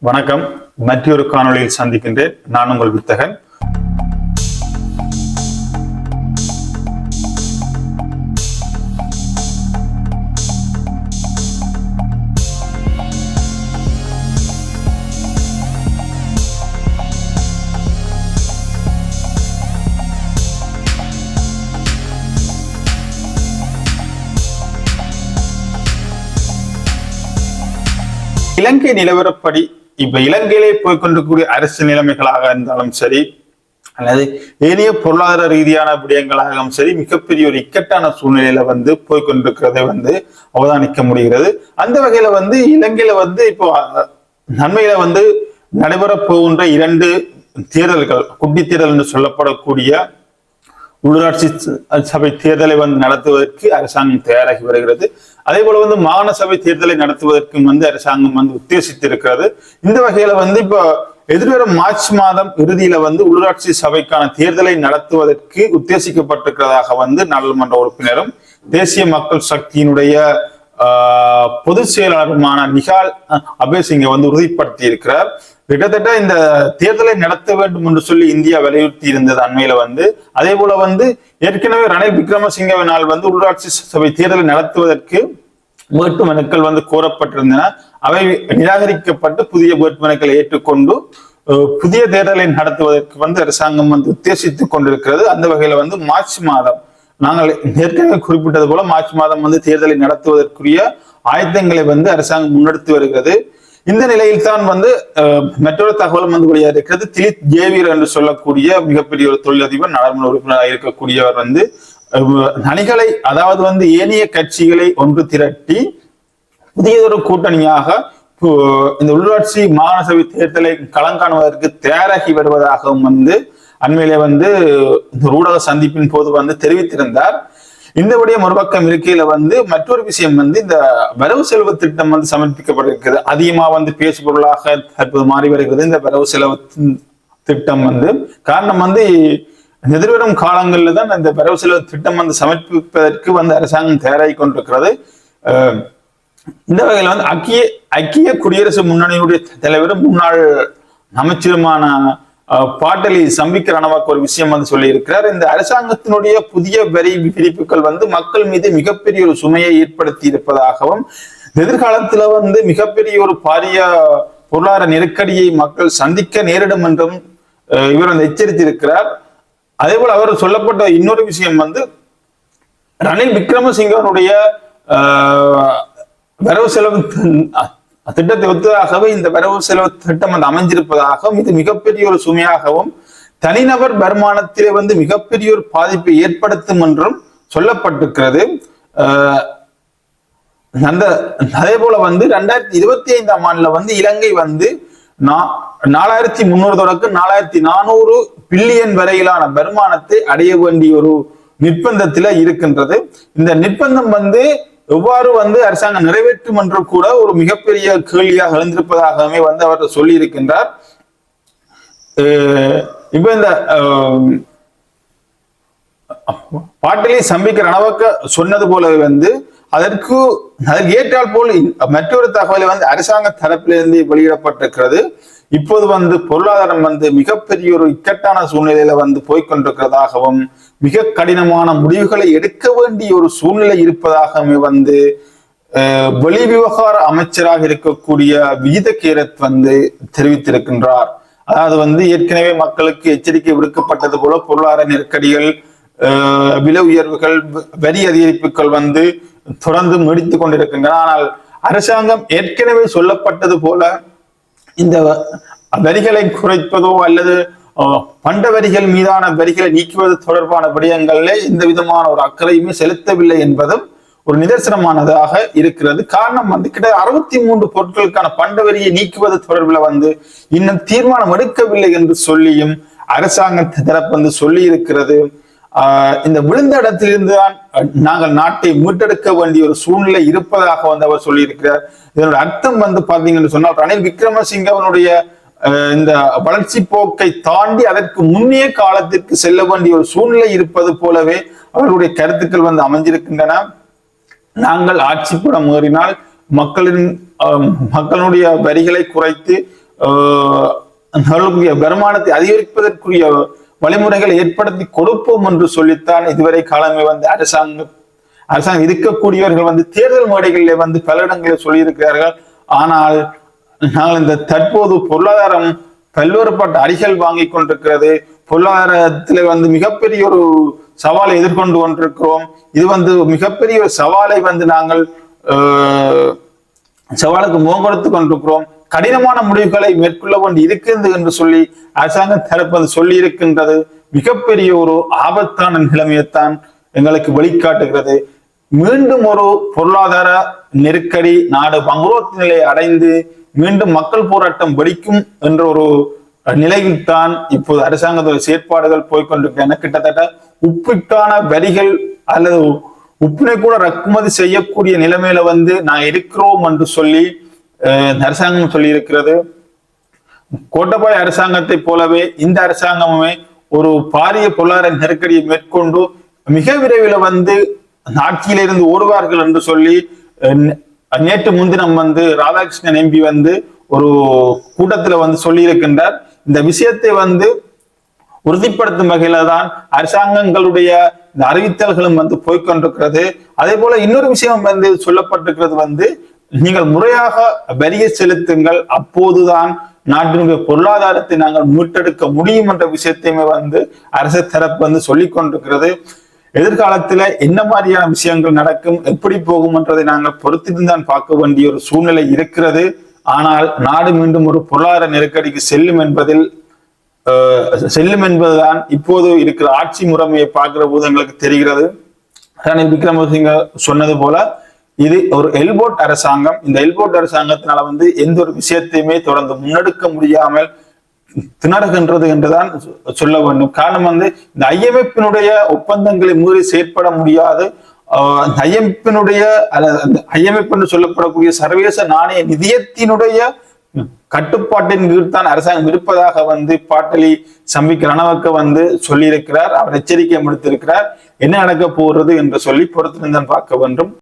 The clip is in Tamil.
வணக்கம். மற்றொரு காணொளியில் சந்திக்கின்றேன். நான் உங்கள் வித்தகன். இலங்கை நிலவரப்படி இப்ப இலங்கையிலே போய்கொண்டிருக்கக்கூடிய அரசியல் நிலைமைகளாக இருந்தாலும் சரி அல்லது ஏனைய பொருளாதார ரீதியான விடயங்களாகவும் சரி மிகப்பெரிய ஒரு இக்கட்டான சூழ்நிலையில வந்து போய்கொண்டிருக்கிறதை வந்து அவதானிக்க முடிகிறது. அந்த வகையில வந்து இலங்கையில வந்து இப்போ நன்மையில வந்து நடைபெறப் போகின்ற இரண்டு தேர்தல்கள் குட்டி தேர்தல் என்று சொல்லப்படக்கூடிய உள்ளூராட்சி ச- சபை தேர்தலை வந்து நடத்துவதற்கு அரசாங்கம் தயாராகி வருகிறது. அதே போல வந்து மாகாண சபை தேர்தலை நடத்துவதற்கும் வந்து அரசாங்கம் வந்து உத்தேசித்திருக்கிறது. இந்த வகையில வந்து இப்போ எதிர்வரும் மார்ச் மாதம் இறுதியில வந்து உள்ளூராட்சி சபைக்கான தேர்தலை நடத்துவதற்கு உத்தேசிக்கப்பட்டிருக்கிறதாக வந்து நாடாளுமன்ற உறுப்பினரும் தேசிய மக்கள் சக்தியினுடைய ஆஹ், பொதுச் செயலாளருமான நிகால் அபேசிங்க வந்து உறுதிப்படுத்தி இருக்கிறார் கிட்டத்தட்ட இந்த தேர்தலை நடத்த வேண்டும் என்று சொல்லி இந்தியா வலியுறுத்தி இருந்தது அண்மையில வந்து. அதே போல வந்து ஏற்கனவே ரணில் விக்ரமசிங்கவினால் வந்து உள்ளாட்சி சபை தேர்தலை நடத்துவதற்கு வேட்புமனுக்கள் வந்து கோரப்பட்டிருந்தன. அவை நிராகரிக்கப்பட்டு புதிய வேட்புமனுக்களை ஏற்றுக்கொண்டு புதிய தேர்தலை நடத்துவதற்கு வந்து அரசாங்கம் வந்து உத்தேசித்துக் கொண்டிருக்கிறது. அந்த வகையில வந்து மார்ச் மாதம் நாங்கள் ஏற்கனவே குறிப்பிட்டது போல மார்ச் மாதம் வந்து தேர்தலை நடத்துவதற்குரிய ஆயத்தங்களை வந்து அரசாங்கம் முன்னெடுத்து வருகிறது. இந்த நிலையில் தான் வந்து மற்றொரு தகவலும் வந்து வெளியாக திலித் ஜேவியர் என்று சொல்லக்கூடிய மிகப்பெரிய ஒரு தொழிலதிபர் நாடாளுமன்ற உறுப்பினராக இருக்கக்கூடியவர் வந்து அணிகளை அதாவது வந்து ஏனைய கட்சிகளை ஒன்று திரட்டி புதியதொரு கூட்டணியாக இந்த உள்ளாட்சி மாகாண சபை தேர்தலை களங்காணுவதற்கு தயாராகி வருவதாகவும் வந்து அண்மையிலே வந்து இந்த ஊடக சந்திப்பின் போது வந்து தெரிவித்திருந்தார். இந்த விடயம் ஒரு பக்கம் இருக்கையில வந்து மற்றொரு விஷயம் வந்து இந்த வரவு செலவு திட்டம் வந்து சமர்ப்பிக்கப்பட்டிருக்கிறது அதிகமா வந்து பேசு பொருளாக தற்போது மாறி வருகிறது. இந்த வரவு செலவு திட்டம் வந்து காரணம் வந்து எதிர்வரும் காலங்களில் தான் இந்த வரவு செலவு திட்டம் வந்து சமர்ப்பிப்பதற்கு வந்து அரசாங்கம் தயாராகி கொண்டிருக்கிறது. இந்த வகையில் வந்து ஐக்கிய ஐக்கிய குடியரசு முன்னணியுடைய தலைவரும் முன்னாள் அமைச்சருமான பாட்டலி சம்பிக்க ரணவாக்கு ஒரு விஷயம் வந்து சொல்லியிருக்கிறார். இந்த அரசாங்கத்தினுடைய புதிய வரி விதிப்புகள் வந்து மக்கள் மீது மிகப்பெரிய ஒரு சுமையை ஏற்படுத்தி இருப்பதாகவும் எதிர்காலத்துல வந்து மிகப்பெரிய ஒரு பாரிய பொருளாதார நெருக்கடியை மக்கள் சந்திக்க நேரிடும் என்றும் அஹ், இவர் வந்து எச்சரித்திருக்கிறார். அதே போல அவர் சொல்லப்பட்ட இன்னொரு விஷயம் வந்து ரணில் விக்ரமசிங்கனுடைய ஆஹ், வரவு செலவு திட்டத்தை ஒத்ததாகவே இந்த வரவு செலவு திட்டம் வந்து அமைஞ்சிருப்பதாகவும் இது மிகப்பெரிய ஒரு சுமையாகவும் தனிநபர் வருமானத்திலே வந்து மிகப்பெரிய ஒரு பாதிப்பை ஏற்படுத்தும் என்றும் சொல்லப்பட்டிருக்கிறது. அந்த அதே போல வந்து ரெண்டாயிரத்தி இருபத்தி ஐந்தாம் ஆண்டுல வந்து இலங்கை வந்து நா- நாலாயிரத்தி முன்னூறு தொடக்கம் நாலாயிரத்தி நானூறு பில்லியன் வரையிலான வருமானத்தை அடைய வேண்டிய ஒரு நிர்பந்தத்துல இருக்கின்றது. இந்த நிர்பந்தம் வந்து எவ்வாறு வந்து அரசாங்கம் நிறைவேற்றும் என்று கூட ஒரு மிகப்பெரிய கேள்வியாக எழுந்திருப்பதாகவே வந்து அவர் சொல்லி இருக்கின்றார் இப்ப இந்த பாட்டிலே சம்பிக்க ரணவக்க சொன்னது போலவே வந்து அதற்கு அதற்கு ஏற்றால் போல் மற்றொரு தகவலை வந்து அரசாங்க தரப்பிலிருந்து வெளியிடப்பட்டிருக்கிறது. இப்போது வந்து பொருளாதாரம் வந்து மிகப்பெரிய ஒரு இக்கட்டான சூழ்நிலையில வந்து போய்கொண்டிருக்கிறதாகவும் மிக கடினமான முடிவுகளை எடுக்க வேண்டிய ஒரு சூழ்நிலை இருப்பதாகவே வந்து அஹ், வெளி விவகார அமைச்சராக இருக்கக்கூடிய விகித கேரத் வந்து தெரிவித்திருக்கின்றார். அதாவது வந்து ஏற்கனவே மக்களுக்கு எச்சரிக்கை விடுக்கப்பட்டது போல பொருளாதார நெருக்கடிகள் விலை உயர்வுகள் வ- வரி அதிகரிப்புகள் வந்து தொடர்ந்து நீடித்துக் கொண்டிருக்கின்றன. ஆனால் அரசாங்கம் ஏற்கனவே சொல்லப்பட்டது போல இந்த வரிகளை குறைப்பதோ அல்லது பண்ட வரிகள் மீதான வரிகளை நீக்குவது தொடர்பான விடயங்களிலே எந்த விதமான ஒரு அக்கறையுமே செலுத்தவில்லை என்பதும் ஒரு நிதர்சனமானதாக இருக்கிறது. காரணம் வந்து கிட்ட அறுபத்தி மூன்று பொருட்களுக்கான பண்ட வரியை நீக்குவது தொடர்பில் வந்து இன்னும் தீர்மானம் எடுக்கவில்லை என்று சொல்லியும் அரசாங்கத்தை தரப்பு வந்து சொல்லி இருக்கிறது ஆஹ் இந்த விழுந்த இடத்திலிருந்து தான் நாங்கள் நாட்டை மீட்டெடுக்க வேண்டிய ஒரு சூழ்நிலை இருப்பதாக வந்து அவர் சொல்லியிருக்கிறார். இதனுடைய அர்த்தம் வந்து பாத்தீங்கன்னு சொன்னால் ரணில் விக்ரமசிங்கவனுடைய அவனுடைய இந்த வளர்ச்சி போக்கை தாண்டி அதற்கு முன்னைய காலத்திற்கு செல்ல வேண்டிய ஒரு சூழ்நிலை இருப்பது போலவே அவர்களுடைய கருத்துக்கள் வந்து அமைஞ்சிருக்கின்றன. நாங்கள் ஆட்சி படம் ஏறினால் மக்களின் மக்களுடைய வரிகளை குறைத்து ஆஹ், வருமானத்தை அதிகரிப்பதற்குரிய வழிமுறைகளை ஏற்படுத்தி கொடுப்போம் என்று சொல்லித்தான் இதுவரை காலமே வந்து அரசாங்கம் அரசாங்கம் இருக்கக்கூடியவர்கள் வந்து தேர்தல் மேடைகளில் வந்து பல இடங்களில் சொல்லியிருக்கிறார்கள். ஆனால் நாங்கள் இந்த தற்போது பொருளாதாரம் பல்வேறுபட்ட அடிகள் வாங்கி கொண்டிருக்கிறது. பொருளாதாரத்தில் வந்து மிகப்பெரிய ஒரு சவாலை எதிர்கொண்டு கொண்டிருக்கிறோம். இது வந்து மிகப்பெரிய ஒரு சவாலை வந்து நாங்கள் சவாலுக்கு முகம் கொடுத்து கொண்டிருக்கிறோம். கடினமான முடிவுகளை மேற்கொள்ள வேண்டி இருக்கிறது என்று சொல்லி அரசாங்கம் தரப்பது சொல்லி இருக்கின்றது. மிகப்பெரிய ஒரு ஆபத்தான நிலைமையைத்தான் எங்களுக்கு வெளிக்காட்டுகிறது. மீண்டும் ஒரு பொருளாதார நெருக்கடி நாடு பங்குரோத்து நிலை அடைந்து மீண்டும் மக்கள் போராட்டம் வெடிக்கும் என்ற ஒரு நிலையில்தான் இப்போது அரசாங்கத்தோட செயற்பாடுகள் போய்கொண்டிருக்கின்றன கிட்டத்தட்ட உப்புக்கான வரிகள் அல்லது உப்பினை கூட இறக்குமதி செய்யக்கூடிய நிலைமையில வந்து நான் இருக்கிறோம் என்று சொல்லி அஹ், இந்த அரசாங்கம் சொல்லி இருக்கிறது கோட்டபாய் அரசாங்கத்தை போலவே இந்த அரசாங்கமுமே ஒரு பாரிய பொருளாதார நெருக்கடியை மேற்கொண்டு மிக விரைவில் வந்து ஆட்சியிலிருந்து ஓடுவார்கள் என்று சொல்லி நேற்று முன்தினம் வந்து ராதாகிருஷ்ணன் எம்பி வந்து ஒரு கூட்டத்துல வந்து சொல்லி இருக்கின்றார் இந்த விஷயத்தை வந்து உறுதிப்படுத்தும் வகையில தான் அரசாங்கங்களுடைய இந்த அறிவித்தல்களும் வந்து போய்கொண்டிருக்கிறது அதே போல இன்னொரு விஷயம் வந்து சொல்லப்பட்டிருக்கிறது வந்து நீங்கள் முறையாக வரியை செலுத்துங்கள் அப்போதுதான் நாட்டினுடைய பொருளாதாரத்தை நாங்கள் மீட்டெடுக்க முடியும் என்ற விஷயத்தையுமே வந்து அரசு தரப்பு வந்து சொல்லிக் கொண்டிருக்கிறது எதிர்காலத்துல என்ன மாதிரியான விஷயங்கள் நடக்கும் எப்படி போகும் என்றதை நாங்கள் பொறுத்திருந்தான் பார்க்க வேண்டிய ஒரு சூழ்நிலை இருக்கிறது. ஆனால் நாடு மீண்டும் ஒரு பொருளாதார நெருக்கடிக்கு செல்லும் என்பதில் செல்லும் என்பதுதான் இப்போது இருக்கிற ஆட்சி முறைமையை பார்க்கிற போது எங்களுக்கு தெரிகிறது. ரணில் விக்ரமசிங்க சொன்னது போல இது ஒரு எல்போட் அரசாங்கம். இந்த எல்போட் அரசாங்கத்தினால வந்து எந்த ஒரு விஷயத்தையுமே தொடர்ந்து முன்னெடுக்க முடியாமல் திணறுகின்றது என்றுதான் சொல்ல வேண்டும். காரணம் வந்து இந்த ஐஎம்எஃபினுடைய ஒப்பந்தங்களை மீறி செயற்பட முடியாது. ஐஎம்எஃபினுடைய அல்லது ஐஎம்எஃப் என்று சொல்லப்படக்கூடிய சர்வதேச நாணய நிதியத்தினுடைய கட்டுப்பாட்டின் கீழ் தான் அரசாங்கம் இருப்பதாக வந்து பாட்டலி சம்பிக்க ரணவக்க வந்து சொல்லியிருக்கிறார். அவர் எச்சரிக்கை விடுத்திருக்கிறார். என்ன நடக்க போகிறது என்று சொல்லி பொறுத்திருந்தான் பார்க்க வேண்டும்.